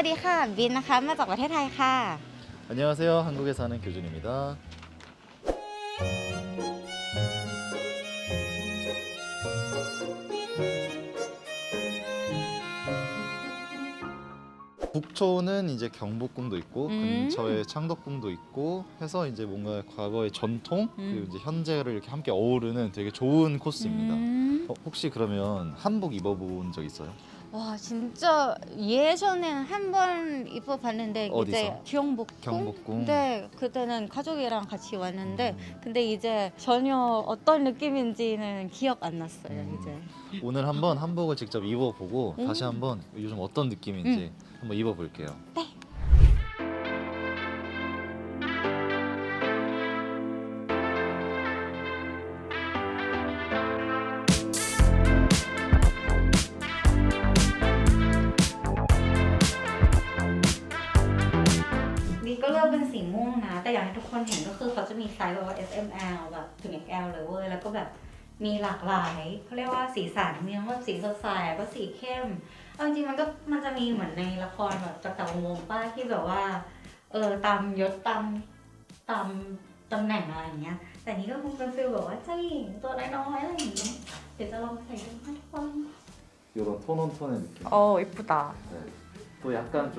วัสดีค่ะบินนะคะมาจากประเทศไทยค่ะ 안녕하세요. 한국에 사는 교준입니다. 북촌은 이제 경복궁도 있고 음. 근처에 창덕궁도 있고 해서 이제 뭔가 과거의 전통 음. 그리고 이제 현재를 이렇게 함께 어우르는 되게 좋은 코스입니다. 음. 어, 혹시 그러면 한복 입어본 적 있어요? 와 진짜 예전에한 번 입어봤는데 이제 경복궁? 경복궁. 네 그때는 가족이랑 같이 왔는데 음. 근데 이제 전혀 어떤 느낌인지는 기억 안 났어요 음. 이제 오늘 한번 한복을 직접 입어보고 음. 다시 한번 요즘 어떤 느낌인지 음. 한번 입어볼게요. 네ทุกคนเห็นก็คือเขาจะมีไซส์แบบว่า S M L แบบถึง XL เลยเว้ยแล้วก็แบบมีหลากหลายเขาเรียกว่าสีสันมีทั้งแบบสีสดใสก็สีเข้มเอาจริงมันก็มันจะมีเหมือนในละครแบบจักตะงวงป้าที่แบบว่าเออตามยศตามตามตำแหน่งอะไรอย่างเงี้ยแต่นี้ก็คงเป็นฟิลแบบว่าเจ้าหญิงตัวน้อยๆอะไรอย่างเงี้ยเดี๋ยวจะลองใส่ดูใน้ทุกคน이런톤온톤의느낌어이쁘다네또약간좀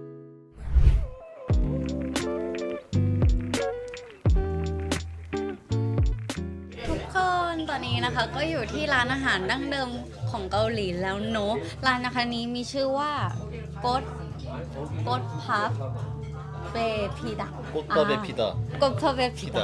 ตอนนี้นะคะก็อยู่ที่ร้านอาหารดั้งเดิมของเกาหลีแล้วเนอะร้านนะคะนี้มีชื่อว่าโกดโกดพัฟเบพีดะโกดอัเบพีดะโกดอัเบพีดะ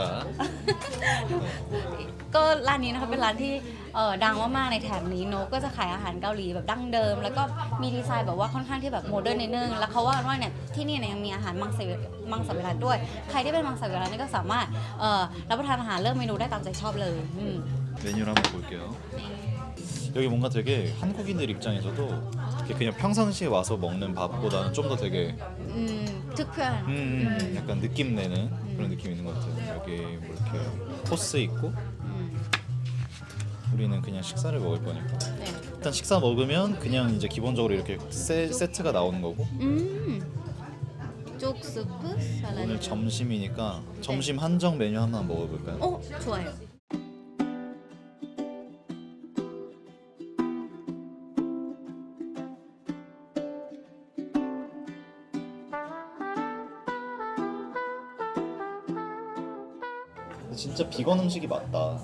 ก็ร้านนี้นะคะเป็นร้านที่เออดังมากๆในแถบนี้เนะก็จะขายอาหารเกาหลีแบบดั้งเดิม แล้วก็มีดีไซน์แบบว่าค่อนข้างที่แบบโมเดิร์นนิดนึงแล้วเขาว่าว่าเนี่ยที่นี่เนี่ยยังมีอาหารมังสวิมังสวิรัตด้วย ใครที่เป็นมังสวิรัตนี่ก็สามารถเออรับประทานอาหารเลือกเมนูได้ตามใจชอบเลยอื 메뉴를 한번 볼게요. 여기 뭔가 되게 한국인들 입장에서도 그냥 평상시에 와서 먹는 밥보다는 좀 더 되게 음, 특별한. 음, 음, 음, 음. 약간 느낌 내는 음. 그런 느낌 있는 것 같아요. 여기 뭐 이렇게 코스 있고 음, 우리는 그냥 식사를 먹을 거니까 네. 일단 식사 먹으면 그냥 이제 기본적으로 이렇게 세, 세트가 나오는 거고 음. 수프, 오늘 점심이니까 점심 네. 한정 메뉴 하나 먹어볼까요? 어, 좋아요. 진짜 비건 음식이 맞다.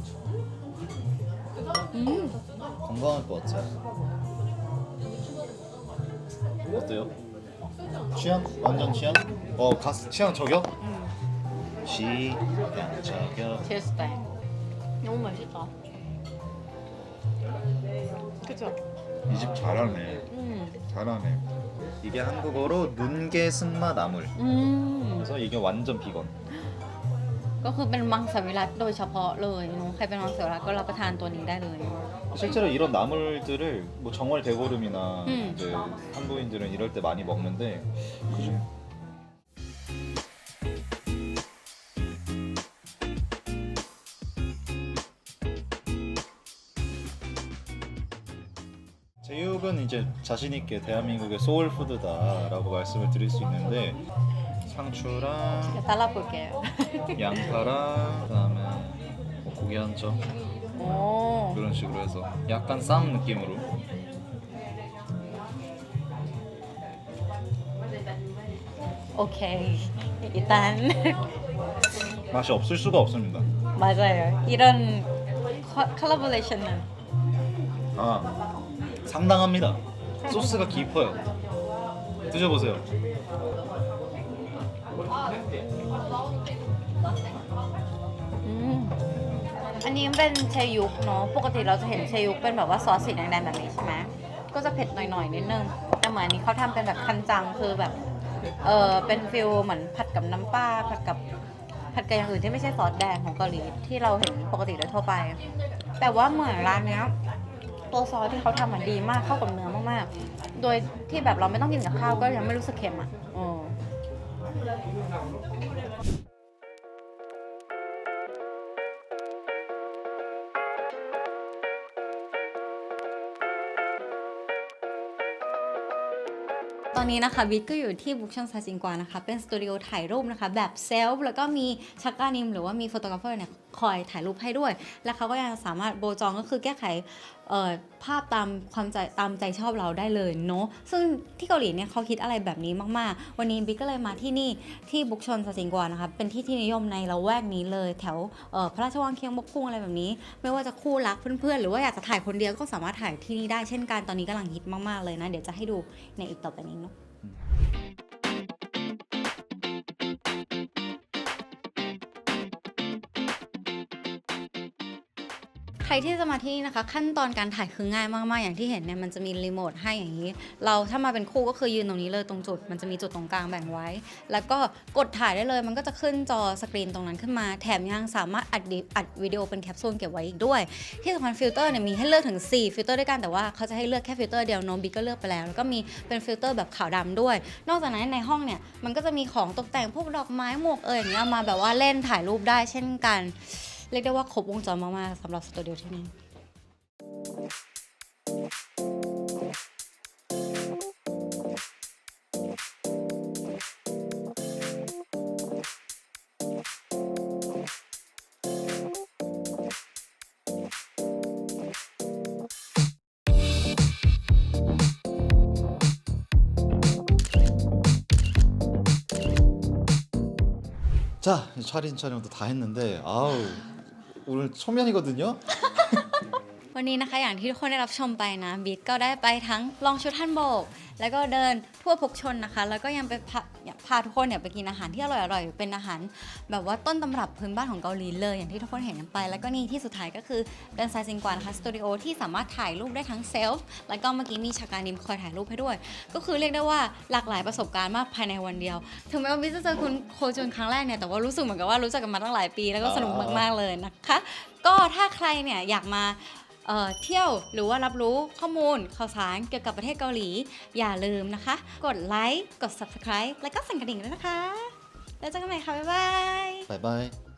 음. 건강할 것 같지? 어때요? 취향? 완전 취향? 어, 가 취향 저격? 음. 취향 저격. 제 스타일. 너무 맛있다. 그죠? 이 집 잘하네. 음. 잘하네. 이게 한국어로 눈개 승마 나물. 음. 그래서 이게 완전 비건. ก็คือเป็นมังสวิรัตโดยเฉพาะเลยเนอะใครเป็นมังสวิรัตก็รับประทานตัวนี้ได้เลย 실제로 이런 나물들을 뭐 정월 대보름이나 음. 이제 한국인들은 이럴 때 많이 먹는데 그죠? 제육은 이제 자신 있게 대한민국의 소울푸드다라고 말씀을 드릴 수 있는데 상추랑 달라볼게요. 양파랑 그다음에 뭐 고기 한 점. 오. 그런 식으로 해서 약간 쌈 느낌으로 오케이. 일단 맛이 없을 수가 없습니다. 맞아요. 이런 컬- 컬러레이션은아 상당합니다. 소스가 깊어요. 드셔보세요. อันนี้เป็นเชยุกเนาะ ปกติเราจะเห็นเชยุกเป็นแบบว่าซอสสีแดงๆแบบนี้ใช่ไหมก็จะเผ็ดหน่อยๆนิดนึง แต่เหมือนอันนี้เขาทำเป็นแบบคันจังคือแบบ เออเป็นฟิลเหมือนผัดกับน้ำปลาผัดกับผัดกับอย่างอื่นที่ไม่ใช่ซอสแดงของเกาหลีที่เราเห็นปกติโดยทั่วไป แต่ว่าเหมือนร้านเนี้ย ตัวซอสที่เขาทำมันดีมากเข้ากับเนื้อมากๆ โดยที่แบบเราไม่ต้องกินกับข้าวก็ยังไม่รู้สึกเค็มอ่ะโออนนี้นะคะบิทก็อยู่ที่บุ๊กช่องซาจิงกวานะคะ เป็นสตูดิโอถ่ายรูปนะคะ แบบเซลฟ์แล้วก็มีชักกานิมหรือว่ามีโฟโตกราฟเฟอร์เนี่ยคอย ถ่ายรูปให้ด้วย และเขาก็ยังสามารถโบจองก็คือแก้ไขภาพตามความใจตามใจชอบเราได้เลยเนาะ ซึ่งที่เกาหลีเนี่ยเขาคิดอะไรแบบนี้มากๆ วันนี้บิ๊กก็เลยมาที่นี่ที่บุกชนสสิงกวนนะคะเป็นที่ที่นิยมในละแวกนี้เลยแถวพระราชวังเคียงบกคุ้งอะไรแบบนี้ ไม่ว่าจะคู่รักเพื่อนๆ หรือว่าอยากจะถ่ายคนเดียวก็สามารถถ่ายที่นี่ได้เช่นกัน ตอนนี้กำลังฮิตมากๆเลยนะ เดี๋ยวจะให้ดูในอีกต่อไปนี้เนาะใครที่จะมาที่นี่นะคะขั้นตอนการถ่ายคือง่ายมากๆ อย่างที่เห็นเนี่ยมันจะมีรีโมทให้อย่างนี้เราถ้ามาเป็นคู่ก็คือยืนตรงนี้เลยตรงจุดมันจะมีจุดตรงกลางแบ่งไว้ แล้วก็กดถ่ายได้เลย มันก็จะขึ้นจอสกรีนตรงนั้นขึ้นมาแถมยังสามารถอัดอัดวิดีโอเป็นแคปซูลเก็บไว้อีกด้วย ที่สำคัญฟิลเตอร์เนี่ยมีให้เลือกถึง4ฟิลเตอร์ด้วยกันแต่ว่าเขาจะให้เลือกแค่ฟิลเตอร์เดียวโนบิก็เลือกไปแล้วแล้วก็มีเป็นฟิลเตอร์แบบขาวดำด้วยนอกจากนั้นในห้องเนี่ยมันก็จะมีของตกแต่งพวกดอกไม้หมวกเอ่ยอย่างเงี้ยมาแบบว่าเล่นถ่ายรูปได้ เช่นกันเรียกได้ว่าครบวงจรมาก ๆสำหรับสตูดิโอที่นี่자 차린 촬영도 다 했는데 아우 오늘 초면이거든요. วันนี้นะคะอย่างที่ทุกคนได้รับชมไปนะบิ๊กก็ได้ไปทั้งลองชุดท่านโบกแล้วก็เดินทั่วพกชนนะคะ แล้วก็ยังไปพาพาทุกคนเนี่ยไปกินอาหารที่อร่อยอร่อยเป็นอาหารแบบว่าต้นตำรับพื้นบ้านของเกาหลีเลย อย่างที่ทุกคนเห็นกันไป แล้วก็นี่ที่สุดท้ายก็คือเป็นไซซิงกวานะคะสตูดิโอที่สามารถถ่ายรูปได้ทั้งเซลฟ์แล้วก็เมื่อกี้มีชาการนิมคอยถ่ายรูปให้ด้วย ก็คือเรียกได้ว่าหลากหลายประสบการณ์มากภายในวันเดียว ถึงแม้ว่าบิ๊กจะเจอคุณโคจุนครั้งแรกเนี่ยแต่ว่ารู้สึกเหมือนกับว่ารู้จักกันมาตั้งหลายปีแล้วก็สนุกมากๆเลยนะคะ ก็ถ้าใครเนี่ยอยากมาเที่ยวหรือว่ารับรู้ข้อมูลข่าวสารเกี่ยวกับประเทศเกาหลี อย่าลืมนะคะ กดไลค์กด subscribe แล้วก็สั่นกระดิ่งด้วยนะคะ แล้วเจอกันใหม่ค่ะ บ๊ายบาย บ๊ายบาย